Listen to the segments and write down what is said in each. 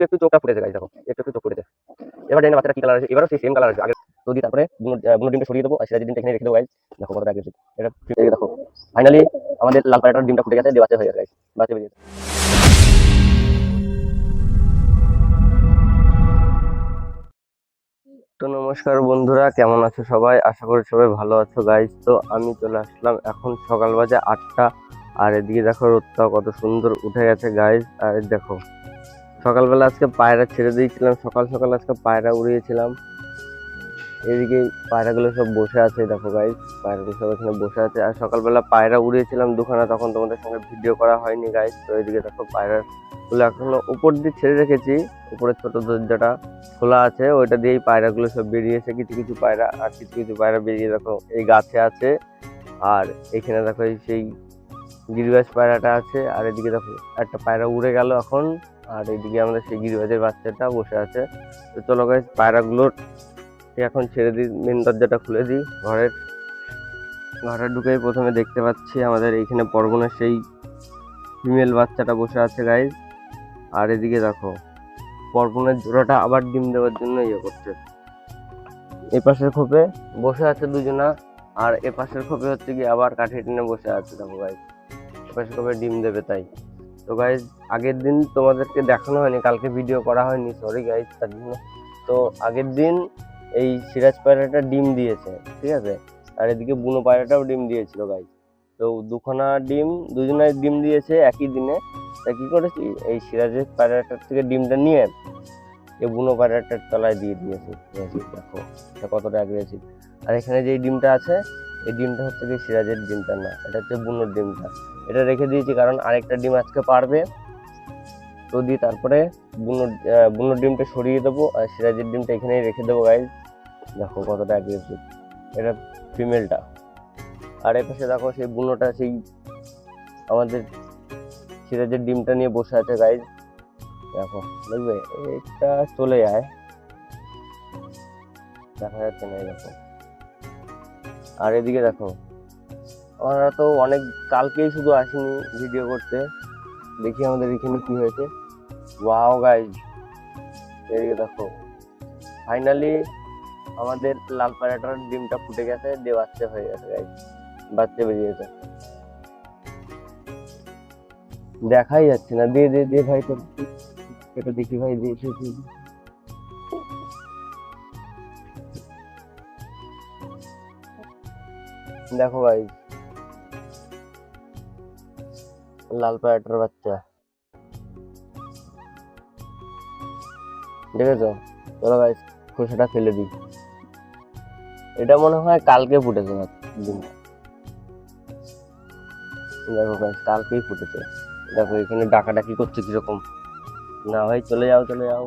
একটু একটু চোখটা ফুটেছে গাইজ দেখো। একটু একটু চোখ ফুটেছে। এবার জানি বাচ্চাটা কি কালার আছে। এবারও সেই সেম কালার আছে। আগে তো দিয়ে তারপরে বুনো ডিমটা সরিয়ে দেবো আর সিরাজের ডিমটা এখানে রেখে দেবো গাইজ দেখো কতটা আগে এটা এই দেখো। ফাইনালি আমাদের লাল পায়রাটার ডিমটা ফুটে গেছে বাচ্চা হয়ে গেছে গাইজ বাচ্চা বেরিয়ে গেছে। তো নমস্কার বন্ধুরা, কেমন আছো সবাই? আশা করি সবাই ভালো আছো গাইজ তো আমি চলে আসলাম এখন সকাল বাজে আটটা। আর এদিকে দেখো রোদটা কত সুন্দর উঠে গেছে গাইজ আর দেখো সকালবেলা আজকে পায়রা ছেড়ে দিয়েছিলাম, সকাল সকাল আজকে পায়রা উড়িয়েছিলাম। এদিকে পায়রাগুলো সব বসে আছে, দেখো গাইজ পায়রাগুলো সব এখানে বসে আছে। আর সকালবেলা পায়রা উড়িয়েছিলাম দুখানা, তখন তোমাদের সঙ্গে ভিডিও করা হয়নি গাইজ তো এদিকে দেখো পায়রারগুলো এখনও উপর দিয়ে ছেড়ে রেখেছি, উপরের ছোট দরজাটা খোলা আছে, ওইটা দিয়েই পায়রাগুলো সব বেরিয়েছে, কিছু কিছু পায়রা, আর কিছু কিছু পায়রা বেরিয়ে দেখো এই গাছে আছে। আর এখানে দেখো সেই গিরিবাস পায়রাটা আছে, আর এদিকে দেখো একটা পায়রা উড়ে গেল এখন। আর এদিকে আমাদের সেই গিরিবাজের বাচ্চাটা বসে আছে। তো চলো গাইজ পায়রাগুলোর এখন ছেড়ে দিই মেন দরজাটা খুলে দিই। ঘরের, ঘরে ঢুকেই প্রথমে দেখতে পাচ্ছি আমাদের এইখানে পরগনার সেই ফিমেল বাচ্চাটা বসে আছে গাইজ আর এদিকে দেখো পরপনের জোড়াটা আবার ডিম দেওয়ার জন্য ইয়ে করছে। এই পাশের খোপে বসে আছে দুজনা, আর এ পাশের খোপে হচ্ছে কি আবার কাঠি টেনে বসে আছে দেখো গাইজ এ পাশের খোপে ডিম দেবে তাই। তো গাইজ আগের দিন তোমাদেরকে দেখানো হয়নি, কালকে ভিডিও করা হয়নি সরি গাইজ তার জন্য। তো আগের দিন এই সিরাজ পায়রাটা ডিম দিয়েছে, ঠিক আছে? আর এদিকে বুনো পায়রাটাও ডিম দিয়েছিল গাইজ তো দুখানা ডিম দুজনের ডিম দিয়েছে একই দিনে। তা কি করেছি? এই সিরাজের পায়রাটার থেকে ডিমটা নিয়ে এই বুনো পায়রাটার তলায় দিয়ে দিয়েছি, ঠিক আছে? দেখো, এটা কতটা অ্যাগ্রেসিভ আর এখানে যে ডিমটা আছে, এই ডিমটা হচ্ছে কি সিরাজের ডিমটা না এটা হচ্ছে বুনোর ডিমটা। এটা রেখে দিয়েছি কারণ আরেকটা ডিম আজকে পারবে। তো দিয়ে তারপরে বুনো বুনোর ডিমটা সরিয়ে দেবো, আর সিরাজের ডিমটা এখানেই রেখে দেবো গাইজ দেখো কতটা অ্যাগ্রেসিভ এটা ফিমেলটা আর এ পাশে দেখো সেই বুনোটা, সেই আমাদের সিরাজের ডিমটা নিয়ে বসে আছে গাইজ দেখো, দেখবে? এটা চলে যায়। দেখা যাচ্ছে না দেখো। আর এদিকে দেখো আমরা তো অনেক কালকেই শুধু আসিনি ভিডিও করতে। দেখি আমাদের এখানে কি হয়েছে। ওয়াও গাইজ এদিকে দেখো। ফাইনালি আমাদের লাল পায়রাটার ডিমটা ফুটে গেছে দিয়ে বাচ্চা হয়ে গেছে গাইজ বাচ্চা বেরিয়েছে দেখাই যাচ্ছে না। দিয়ে দিয়ে দিয়ে ভাই তোর এটা দেখি ভাই দে দে, দে, দে। দেখো ভাই লাল পায়রাটার বাচ্চা। দেখেছ? চলো ভাই খোসাটা ফেলে দিই। এটা মনে হয় কালকে ফুটেছে ডিমটা দেখো গাইস কালকেই ফুটেছে। দেখো এখানে ডাকাডাকি করছে কীরকম। না ভাই, চলে যাও চলে যাও।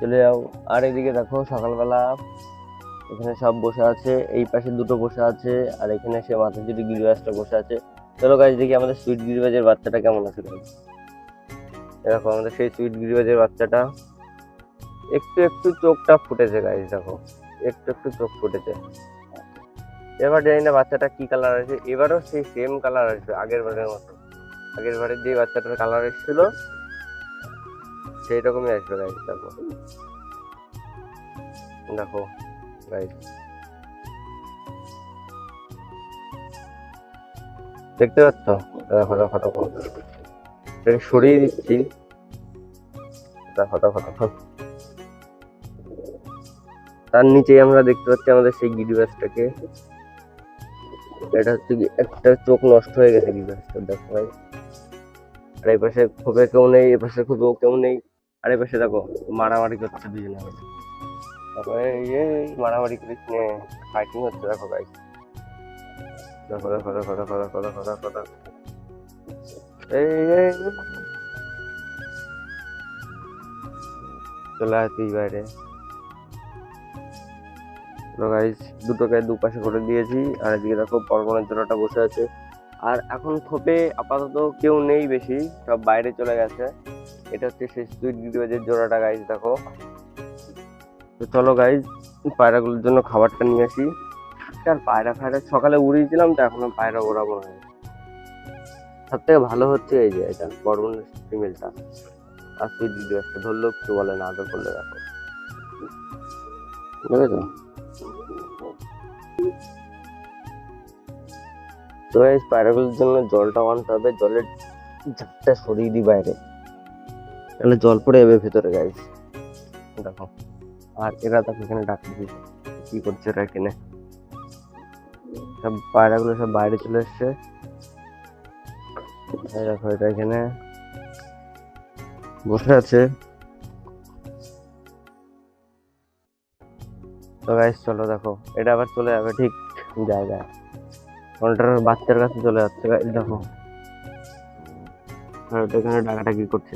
চলে যাও। আর এদিকে দেখো, সকালবেলা এখানে সব বসে আছে, এই পাশে দুটো বসে আছে, আর এখানে সে মাথা যদি গিরিবাজটা বসে আছে চলো গাছ দেখি আমাদের সুইট গিরিবাজের বাচ্চাটা কেমন আছে। দেখো, আমাদের সেই সুইট গিরিবাজের বাচ্চাটা একটু একটু চোখটা ফুটেছে গাইজ দেখো। একটু একটু চোখ ফুটেছে। এবার জানি না বাচ্চাটা কি কালার আছে, এবারও সেই সেম কালার আসবে, আগের বারের মতো। আগের বারের যে বাচ্চাটার কালার এসেছিল সেই রকমই আসবে গাইজ দেখো। দেখো গাইজ দেখতে পাচ্ছ? দেখো দেখো দেখো এটাকে সরিয়ে দিচ্ছি। দেখো দেখো দেখো তার নিচেই আমরা দেখতে পাচ্ছি আমাদের সেই গিরিবাসটাকে এটা হচ্ছে একটা চোখ নষ্ট হয়ে গেছে গিরিবাসটা দেখো ভাই। আর এই পাশে খোপে কেউ নেই এ পাশে খোপেও কেউ নেই। আর এই পাশে দেখো, মারামারি করছে দুজনে। তারপরে এই মারামারি করিস ফাইটিং হচ্ছে, দেখো ভাই দেখো দেখো দেখো দেখো দেখো দেখো দেখো দেখো। এই এই। চলে আসি বাইরে। গাইজ দুটোকে দুপাশে করে দিয়েছি, আর এদিকে দেখো পরগনার জোড়াটা বসে আছে। আর এখন খোপে আপাতত কেউ নেই বেশি, সব বাইরে চলে গেছে। এটা হচ্ছে সেই সুইট গিরিবাজের জোড়াটা গাইজ দেখো। তো চলো গাইজ পায়রাগুলোর জন্য খাবারটা নিয়ে আসি। আর পায়রা ফায়রা সকালে উড়িয়েছিলাম, তো এখনও পায়রা ওড়াবো না। সব থেকে ভালো হচ্ছে এই যে এটা বরবনের ফিমেলটা আর তুই দিদি একটা ধরলেও কিছু বলে না, আদর করলে দেখো। দেখেছ তো এই পায়রাগুলোর জন্য জলটা আনতে হবে জলের ঝাপটা সরিয়ে দিই বাইরে। তাহলে জল পড়ে যাবে ভেতরে গাইস দেখো। আর এরা দেখো এখানে ডাক্তার কি করছে এরা এখানে? সব পায়রাগুলো সব বাইরে চলে এসছে। দেখো এটা এখানে বসে আছে। তো গাইস চলো দেখো এটা আবার চলে যাবে ঠিক জায়গায়। ওটার বাচ্চার কাছে চলে যাচ্ছে guys, দেখো। আর ওটা এখানে ডাকাডাকি করছে।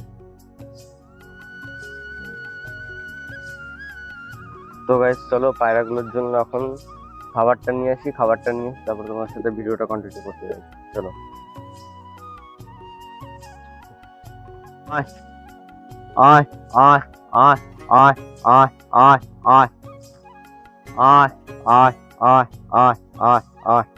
তো গাইস চলো পায়রাগুলোর জন্য এখন খাবারটা নিয়ে আসি খাবারটা নিয়ে তারপর তোমার সাথে ভিডিওটা কন্টিনিউ করতে যাই চলো আয় আয় আয় আয় আয় আয় আয় আয় আয় আয় আয় আয় আয় আয়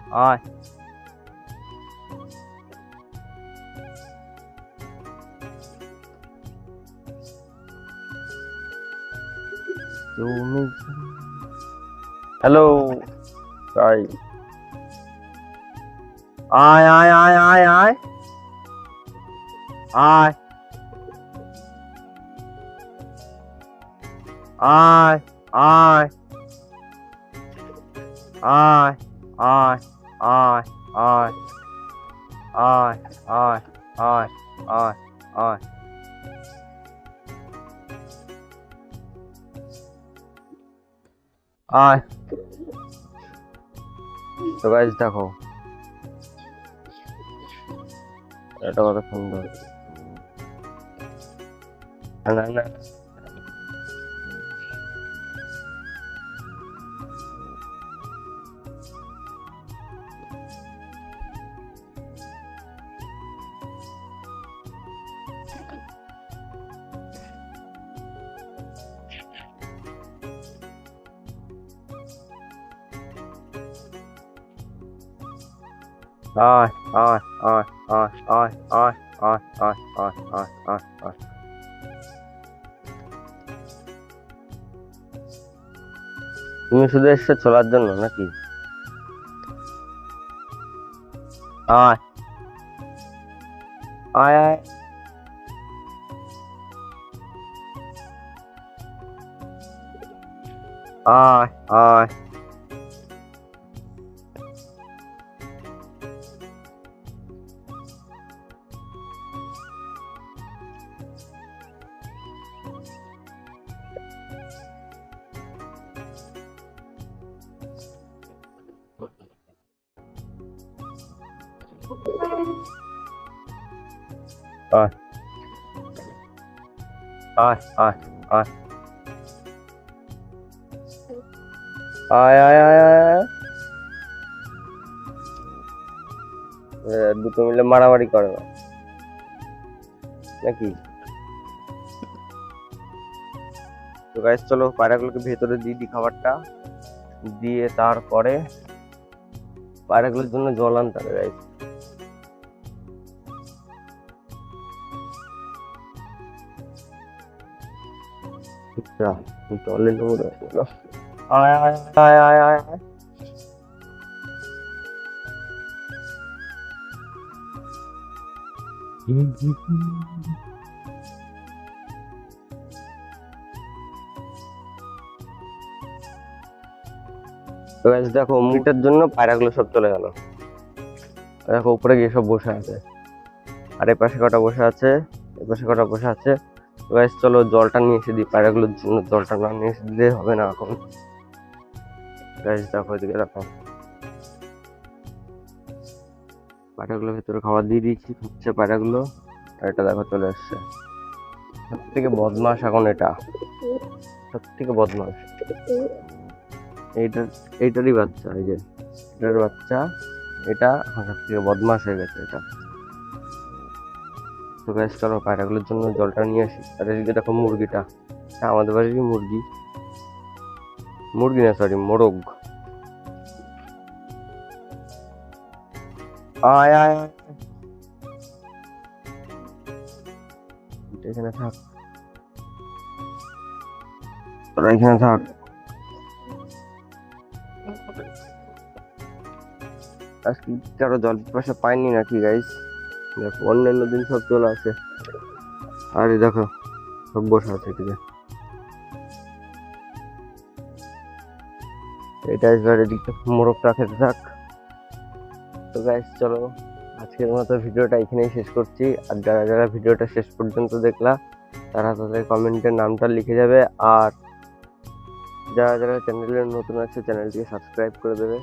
rồi hello. Rồi ai ai ai ai ai ai ai ai ai ai আয় আয় আয় আয় আয় আয় আয়। আয়। তো গাইজ দেখো। এটা কত সুন্দর না না। আয় আয় আয় আয় আয় আয় আয় আয় আয় আয় আয় আয় তুমি শুধু এসছো চলার জন্য নাকি আয় আয় আয় আয় আয় আয় আয় আয় আয় আয় আয় আয় আয় দুটো মিলে মারামারি করে না নাকি তো গাইস চলো পায়রাগুলোকে ভেতরে দিয়ে দিই খাবারটা দিয়ে তারপরে পায়রাগুলোর জন্য জল আনতে হবে গাইস যা জলের নোংরা আয় আয় আয় আয় আয়। আয় দেখো মিটার জন্য পায়রাগুলো সব চলে গেল। দেখো উপরে গিয়ে সব বসে আছে। আর এই পাশে কটা বসে আছে এই পাশে কটা বসে আছে। Guys, চলো জলটা নিয়ে এসে দিই পায়রাগুলোর জন্য জলটা না নিয়ে এসে দিলে হবে না এখন। গাইস দেখো এদিকে দেখো। পায়রাগুলো ভেতরে খাবার দিয়ে দিয়েছি হচ্ছে পায়রাগুলো। আর এটা দেখো চলে এসছে। সব থেকে বদমাস এখন এটা। সব থেকে বদমাস এইটার, এইটারই বাচ্চা, এই যে। এটার বাচ্চা, এটা সব থেকে বদমাস হয়ে গেছে এটা। তো চলো পায়রাগুলোর জন্য জলটা নিয়ে আসি। আর এদিকে দেখো মুরগিটা। আমাদের বাড়িরই মুরগি? মুরগি না সরি মোরগ। আয় আয় এখানে থাক। এখানে থাক। আজকে কারও জল পিপাসা পাইনি নাকি গাইস দেখো, অন্যান্য দিন সব চলে আসে। আর দেখো, সব বসে আছে এদিকে। এটা এবার এদিকে মোরগটা খেতে থাক। তো গাইস চলো, আজকের মতো ভিডিওটা এখানেই শেষ করছি। আর যারা যারা ভিডিওটা শেষ পর্যন্ত দেখলা, তারা তাদের কমেন্টের নামটা লিখে যাবে। আর যারা যারা চ্যানেলে নতুন আছে চ্যানেলটিকে সাবস্ক্রাইব করে দেবে।